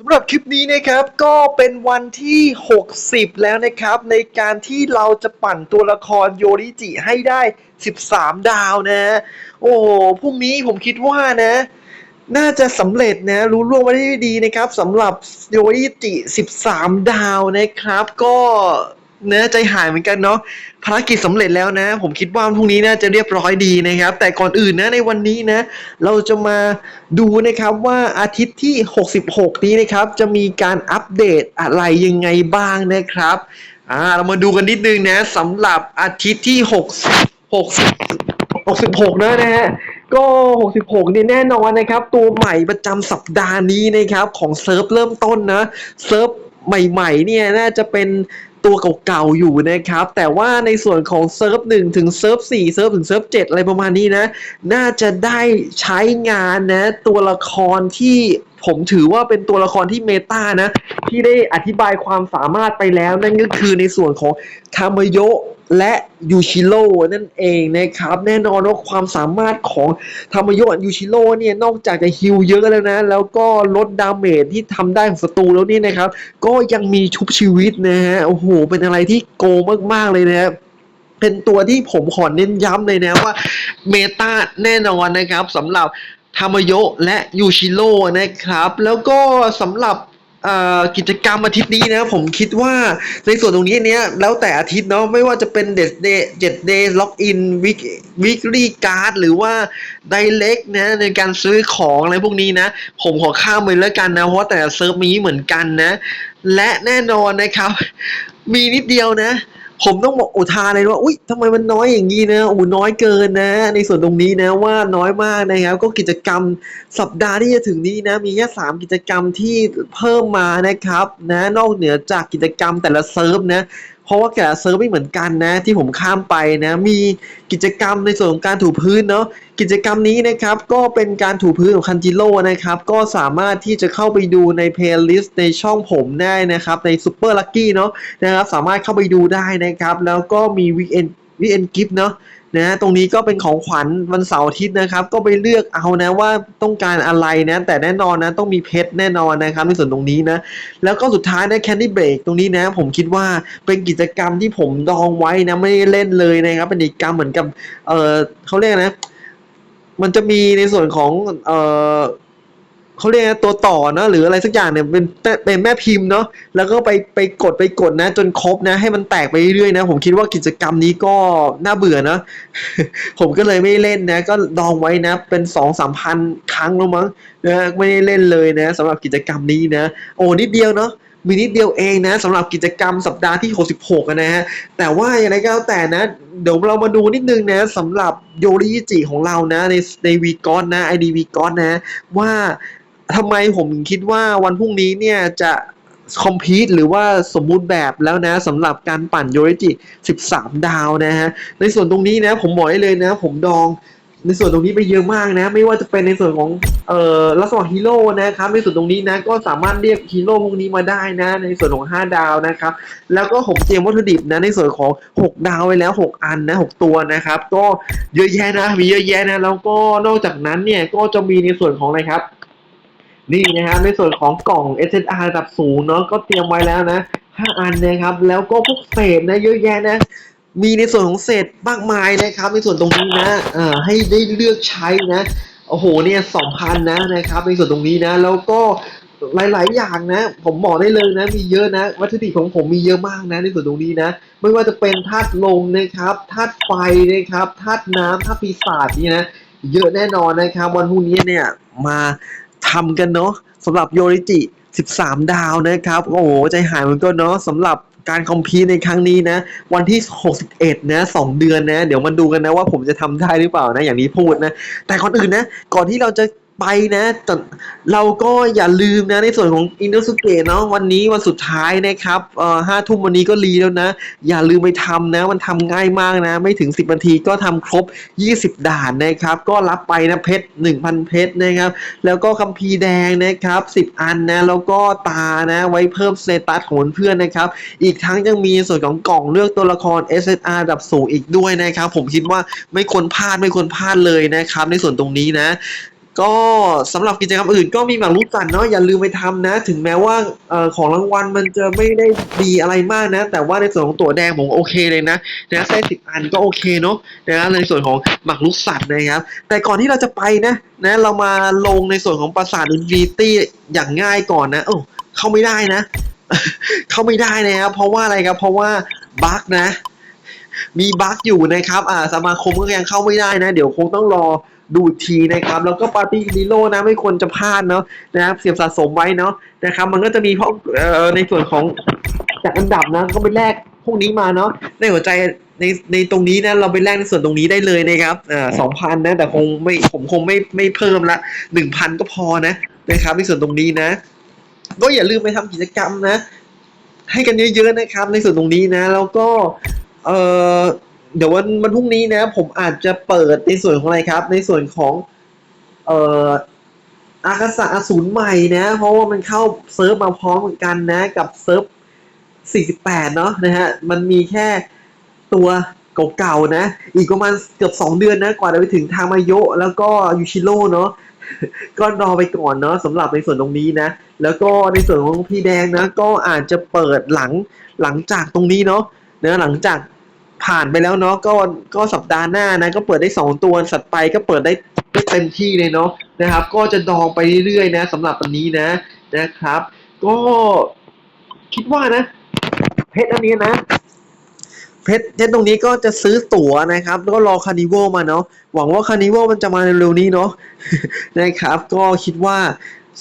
สำหรับคลิปนี้นะครับก็เป็นวันที่ 60 แล้วนะครับ ในการที่เราจะปั่นตัวละครโยริจิให้ได้ 13 ดาวนะ โอ้พรุ่งนี้ผมคิดว่านะ น่าจะสำเร็จนะ รู้ล่วงไว้ได้ดีนะครับสำหรับโยริจิ 13 ดาวนะครับ ก็ นื้อใจหายเหมือนกันเนาะภารกิจสำเร็จแล้วนะ ผมคิดว่าพรุ่งนี้น่าจะเรียบร้อยดีนะครับ แต่ก่อนอื่นนะในวันนี้นะ เราจะมาดูนะครับว่าอาทิตย์ที่ 66 นี้นะครับ จะมีการอัปเดตอะไรยังไงบ้างนะครับอ่าเรามาดูกันนิดนึงนะสำหรับอาทิตย์ที่ 60 60 66นะนะฮะก็ 66 เนี่ยแน่นอนนะครับ ตัวใหม่ประจำสัปดาห์นี้นะครับ ของเซิร์ฟเริ่มต้นนะ เซิร์ฟใหม่ ๆ เนี่ยน่าจะเป็น ตัวเก่าๆอยู่นะครับ แต่ว่าในส่วนของเซิร์ฟ1ถึงเซิร์ฟ4เซิร์ฟถึงเซิร์ฟ7อะไรประมาณนี้นะ น่าจะได้ใช้งานนะ ตัวละครที่ ผมถือว่าเป็นตัวละครที่เมตานะ ที่ได้อธิบายความสามารถไปแล้วนั่นก็คือในส่วนของทามโยและยูชิโร่นั่นเองนะครับ แน่นอนว่าความสามารถของทามโยะยูชิโร่เนี่ยนอกจากจะฮิลเยอะแล้วนะ แล้วก็ลดดาเมจที่ทำได้ของศัตรูแล้วนี่นะครับ ก็ยังมีชุบชีวิตนะฮะโอ้โห เป็นอะไรที่โกมากๆเลยนะครับเป็นตัวที่ผมขอเน้นย้ำเลยนะว่าเมตาแน่นอนนะครับสำหรับ ทามโยะและยูชิโร่นะครับ แล้วก็สำหรับกิจกรรมอาทิตย์นี้นะผมคิดว่าในส่วนตรงนี้เนี้ยแล้วแต่อาทิตย์เนาะไม่ว่าจะเป็นเด d เดย์เจ็ดเดย์ล็อกอินวิกวิกฤการ์ดหรือว่าไดเ c กนะในการซื้อของอะไรพวกนี้นะ ผมขอข้ามไปแล้วกันนะ เพราะแต่เซิร์ฟมีเหมือนกันนะ และแน่นอนนะครับ มีนิดเดียวนะ ผมต้องบอกอุทานเลยว่าอุ้ยทำไมมันน้อยอย่างนี้นะอู้น้อยเกินนะ ในส่วนตรงนี้นะว่าน้อยมากนะครับก็กิจกรรมสัปดาห์ที่จะถึงนี้นะมีแค่สามกิจกรรมที่เพิ่มมานะครับนะนอกเหนือจากกิจกรรมแต่ละเซิร์ฟนะ เพราะว่าแต่ละเซิร์ฟไม่เหมือนกันนะ ที่ผมข้ามไปนะ มีกิจกรรมในส่วนของการถูพื้นเนาะกิจกรรมนี้นะครับก็เป็นการถูพื้นของคันจิโร่นะครับ ก็สามารถที่จะเข้าไปดูในเพลย์ลิสต์ในช่องผมได้นะครับ ในซูเปอร์ลักกี้เนาะนะครับสามารถเข้าไปดูได้นะครับ แล้วก็มีวีเอน วีเอ็นกิฟเนาะนะตรงนี้ก็เป็นของขวัญวันเสาร์อาทิตย์นะครับ ก็ไปเลือกเอานะว่าต้องการอะไรนะ แต่แน่นอนนะต้องมีเพชรแน่นอนนะครับในส่วนตรงนี้นะ แล้วก็สุดท้ายนะแคนดี้เบรกตรงนี้นะ ผมคิดว่าเป็นกิจกรรมที่ผมดองไว้นะไม่เล่นเลยนะครับ เป็นกิจกรรมเหมือนกับเออเขาเรียกนะ มันจะมีในส่วนของเออ เขาเรียกตัวต่อเนอะหรืออะไรสักอย่างเนี่ยเป็นเป็นแม่พิมพ์เนาะแล้วก็ไปไปกดไปกดนะ จนครบนะ ให้มันแตกไปเรื่อยๆนะ ผมคิดว่ากิจกรรมนี้ก็น่าเบื่อนะผมก็เลยไม่เล่นนะ ก็ดองไว้นะ เป็นสองสามพันครั้งแล้วมั้งนะไม่ได้เล่นเลยนะสำหรับกิจกรรมนี้นะ โอ้นิดเดียวเนาะมีนิดเดียวเองนะสำหรับกิจกรรมสัปดาห์ที่ 66 นะฮะแต่ว่าอย่างไรก็แล้วแต่นะ เดี๋ยวเรามาดูนิดนึงนะสำหรับโยริจิของเรานะในในวีกอนนะไอดีวีกอนนะว่า ทำไมผมถึงคิดว่าวันพรุ่งนี้เนี่ยจะคอมพิวหรือว่าสมบูรณ์แบบแล้วนะสำหรับการปั่นโยริจิ 13 ดาวนะฮะ ในส่วนตรงนี้นะผมบอกได้เลยนะ ผมดองในส่วนตรงนี้ไปเยอะมากนะ ไม่ว่าจะเป็นในส่วนของเอ่อลักษณะฮีโร่นะครับในส่วนตรงนี้นะก็สามารถเรียกฮีโร่พวกนี้มาได้นะ ในส่วนของ 5 ดาวนะครับ แล้วก็ผมเตรียมวัตถุดิบนะในส่วนของ 6 ดาวไว้แล้ว 6 อันนะ 6 ตัวนะครับ ก็เยอะแยะนะมีเยอะแยะนะแล้วก็นอกจากนั้นเนี่ยก็จะมีในส่วนของอะไรครับ นี่นะครับในส่วนของกล่อง SSR ระดับสูงเนาะก็เตรียมไว้แล้วนะ 5 อันนะครับ แล้วก็พวกเศษนะเยอะแยะนะ มีในส่วนของเศษมากมายนะครับ ในส่วนตรงนี้นะเอ่อให้ได้เลือกใช้นะ โอ้โหเนี่ยสองพันนะนะครับ ในส่วนตรงนี้นะ แล้วก็หลาย ๆ อย่างนะ ผมบอกได้เลยนะ มีเยอะนะ วัตถุดิบของผมมีเยอะมากนะ ในส่วนตรงนี้นะ ไม่ว่าจะเป็นธาตุลมนะครับธาตุไฟนะครับธาตุน้ำธาตุปีศาจนี่นะเยอะแน่นอนนะครับ วันพรุ่งนี้เนี่ยมาำกันเนาะสำหรับโยริจิ 13 ดาวนะครับ โอ้โห ใจหายเหมือนกันเนาะสำหรับการคอมพีในครั้งนี้นะ วันที่ 61 นะ 2 เดือนนะ เดี๋ยวมาดูกันนะว่าผมจะทำได้หรือเปล่านะ อย่างนี้พูดนะ แต่ก่อนอื่นนะ ก่อนที่เราจะ ไปนะแต่เราก็อย่าลืมนะในส่วนของอินโดสุเกะเนาะวันนี้วันสุดท้ายนะครับเอ่อห้าทุ่มวันนี้ก็รีแล้วนะ อย่าลืมไปทำนะ มันทำง่ายมากนะ ไม่ถึง 10นาทีก็ทำครบ 20 ด่านนะครับ ก็รับไปนะเพชร 1,000 เพชรนะครับ แล้วก็คัมภีร์แดงนะครับ 10 อันนะ แล้วก็ตานะ ไว้เพิ่มสเตตัสของเพื่อนนะครับ อีกทั้งยังมีส่วนของกล่องเลือกตัวละคร SSR ระดับสูงอีกด้วยนะครับ ผมคิดว่าไม่ควรพลาดไม่ควรพลาดเลยนะครับในส่วนตรงนี้นะ ก็สำหรับกิจกรรมอื่นก็มีหมากรุกสั่นเนาะอย่าลืมไปทำนะ ถึงแม้ว่าเออของรางวัลมันจะไม่ได้ดีอะไรมากนะ แต่ว่าในส่วนของตัวแดงผมโอเคเลยนะนะแค่สิบอันก็โอเคเนาะนะในส่วนของหมากรุกสัตว์นะครับ แต่ก่อนที่เราจะไปนะนะเรามาลงในส่วนของปราสาทอินฟินิตี้อย่างง่ายก่อนนะโอ้เข้าไม่ได้นะ เข้าไม่ได้นะครับเพราะว่าอะไรครับเพราะว่าบั๊กนะ มีบั๊กอยู่นะครับอ่าสมาคมก็ยังเข้าไม่ได้นะ เดี๋ยวคงต้องรอ ดูทีนะครับ แล้วก็ปาร์ตี้ดิโลนะไม่ควรจะพลาดเนาะนะครับเสียบสะสมไว้เนาะนะครับ มันก็จะมีเพวกเอ่อในส่วนของจากอันดับนะก็ไปแลกพวกนี้มาเนาะในหัวใจในในตรงนี้นะเราไปแลกในส่วนตรงนี้ได้เลยนะครับอ่าสองพันนะ แต่คงไม่ผมคงไม่ไม่เพิ่มละหนึ่งพันก็พอนะนะครับ ในส่วนตรงนี้นะ ก็อย่าลืมไปทำกิจกรรมนะ ให้กันเยอะๆนะครับ ในส่วนตรงนี้นะ แล้วก็ เออ เดี๋ยววันวันพรุ่งนี้นะ ผมอาจจะเปิดในส่วนของอะไรครับ ในส่วนของ เอ่ออากาศะอสูรใหม่นะ เพราะว่ามันเข้าเซิร์ฟมาพร้อมกันนะ กับเซิร์ฟ 48 เนาะนะฮะ มันมีแค่ตัวเก่าๆนะ อีกประมาณเกือบ 2 เดือนนะ กว่าจะไปถึงทางมาโยะแล้วก็ยูชิโร่เนาะ ก็รอไปก่อนเนาะสำหรับในส่วนตรงนี้นะ แล้วก็ในส่วนของพี่แดงนะ ก็อาจจะเปิดหลังหลังจากตรงนี้เนาะนะหลังจาก ผ่านไปแล้วเนาะก็ก็สัปดาห์หน้านะก็เปิดได้ 2 ตัวสัตว์ไปก็เปิดได้เต็มที่เลยเนาะนะครับ ก็จะดองไปเรื่อยๆนะสำหรับวันนี้นะนะครับ ก็คิดว่านะ เพชรอันนี้นะ เพชรเพชรตรงนี้ก็จะซื้อตั๋วนะครับ แล้วก็รอคานิวัลมาเนาะหวังว่าคานิวัลมันจะมาเร็วๆนี้เนาะนะครับ ก็คิดว่า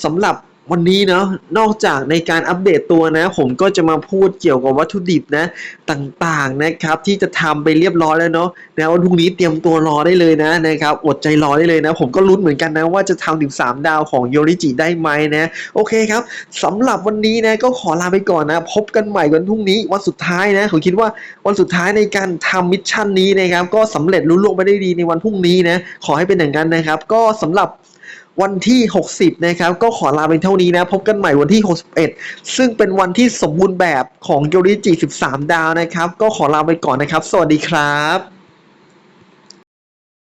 สำหรับ วันนี้เนาะนอกจากในการอัปเดตตัวนะ ผมก็จะมาพูดเกี่ยวกับวัตถุดิบนะ ต่างๆนะครับ ที่จะทำไปเรียบร้อยแล้วเนาะนะวันพรุ่งนี้เตรียมตัวรอได้เลยนะนะครับอดใจรอได้เลยนะ ผมก็ลุ้นเหมือนกันนะว่าจะทำถึง3ดาวของโยริจิได้ไหมนะโอเคครับสำหรับวันนี้นะก็ขอลาไปก่อนนะ พบกันใหม่วันพรุ่งนี้วันสุดท้ายนะผมคิดว่าวันสุดท้ายในการทำมิชชั่นนี้นะครับก็สำเร็จลุล่วงไปได้ดีในวันพรุ่งนี้นะขอให้เป็นอย่างนั้นนะครับ ก็สำหรับ วันที่ 60 นะครับ ก็ขอลาไปเท่านี้นะ พบกันใหม่วันที่ 61 ซึ่งเป็นวันที่สมบูรณ์แบบของโยริจิ 13 ดาวนะครับ ก็ขอลาไปก่อนนะครับ สวัสดีครับ